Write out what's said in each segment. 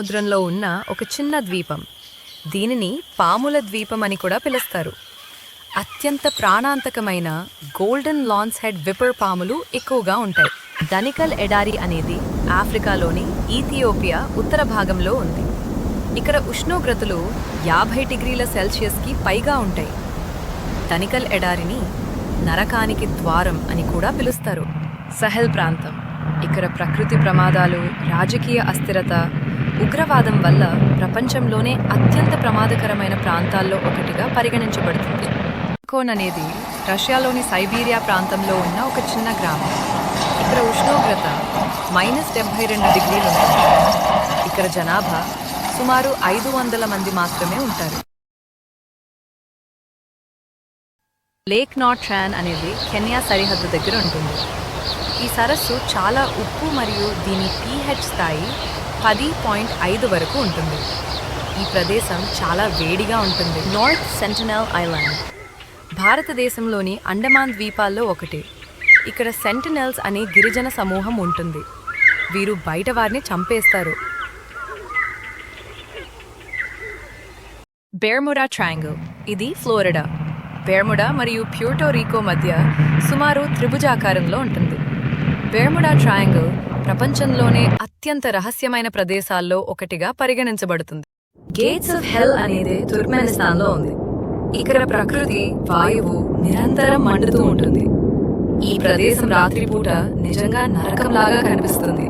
సముద్రంలో ఉన్న ఒక చిన్న ద్వీపం. దీనిని పాముల ద్వీపం అని కూడా పిలుస్తారు. అత్యంత ప్రాణాంతకమైన గోల్డెన్ లాన్స్ హెడ్ విపర్ పాములు ఎక్కువగా ఉంటాయి. డనికల్ ఎడారి అనేది ఆఫ్రికాలోని ఈథియోపియా ఉత్తర భాగంలో ఉంది. ఇక్కడ ఉష్ణోగ్రతలు యాభై డిగ్రీల సెల్సియస్కి పైగా ఉంటాయి. దనికల్ ఎడారిని నరకానికి ద్వారం అని కూడా పిలుస్తారు. సహెల్ ప్రాంతం. ఇక్కడ ప్రకృతి ప్రమాదాలు రాజకీయ అస్థిరత ఉగ్రవాదం వల్ల ప్రపంచంలోనే అత్యంత ప్రమాదకరమైన ప్రాంతాల్లో ఒకటిగా పరిగణించబడుతుంది. కోన్ అనేది రష్యాలోని సైబీరియా ప్రాంతంలో ఉన్న ఒక చిన్న గ్రామం. ఇక్కడ ఉష్ణోగ్రత మైనస్ డెబ్బై రెండు డిగ్రీలు ఉంటుంది. ఇక్కడ జనాభా సుమారు ఐదు వందల మంది మాత్రమే ఉంటారు. లేక్ నాట్ ట్రాన్ అనేది కెన్యా సరిహద్దు దగ్గర ఉంటుంది. ఈ సరస్సు చాలా ఉప్పు మరియు దీని పీహెచ్ స్థాయి పది పాయింట్ ఐదు వరకు ఉంటుంది. ఈ ప్రదేశం చాలా వేడిగా ఉంటుంది. నార్త్ సెంటనల్ ఐలాండ్ భారతదేశంలోని అండమాన్ ద్వీపాల్లో ఒకటి. ఇక్కడ సెంటినల్స్ అనే గిరిజన సమూహం ఉంటుంది. వీరు బయట వారిని చంపేస్తారు. Bermuda triangle. ఇది ఫ్లోరిడా. బెర్ముడా మరియు ప్యూర్టో రీకో మధ్య సుమారు త్రిభుజాకారంలో ఉంటుంది. బెర్ముడా ట్రయాంగిల్ ప్రపంచంలోనే అత్యంత రహస్యమైన ప్రదేశాల్లో ఒకటిగా పరిగణించబడుతుంది. గేట్స్ ఆఫ్ హెల్ అనేది తుర్క్మెనిస్తాన్లో ఉంది. ఇక్కడ ప్రకృతి వాయువు నిరంతరం మండుతూ ఉంటుంది. ఈ ప్రదేశం రాత్రిపూట నిజంగా నరకంలాగా కనిపిస్తుంది.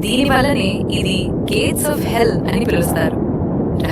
దీనివల్లనే ఇది గేట్స్ ఆఫ్ హెల్ అని పిలుస్తారు.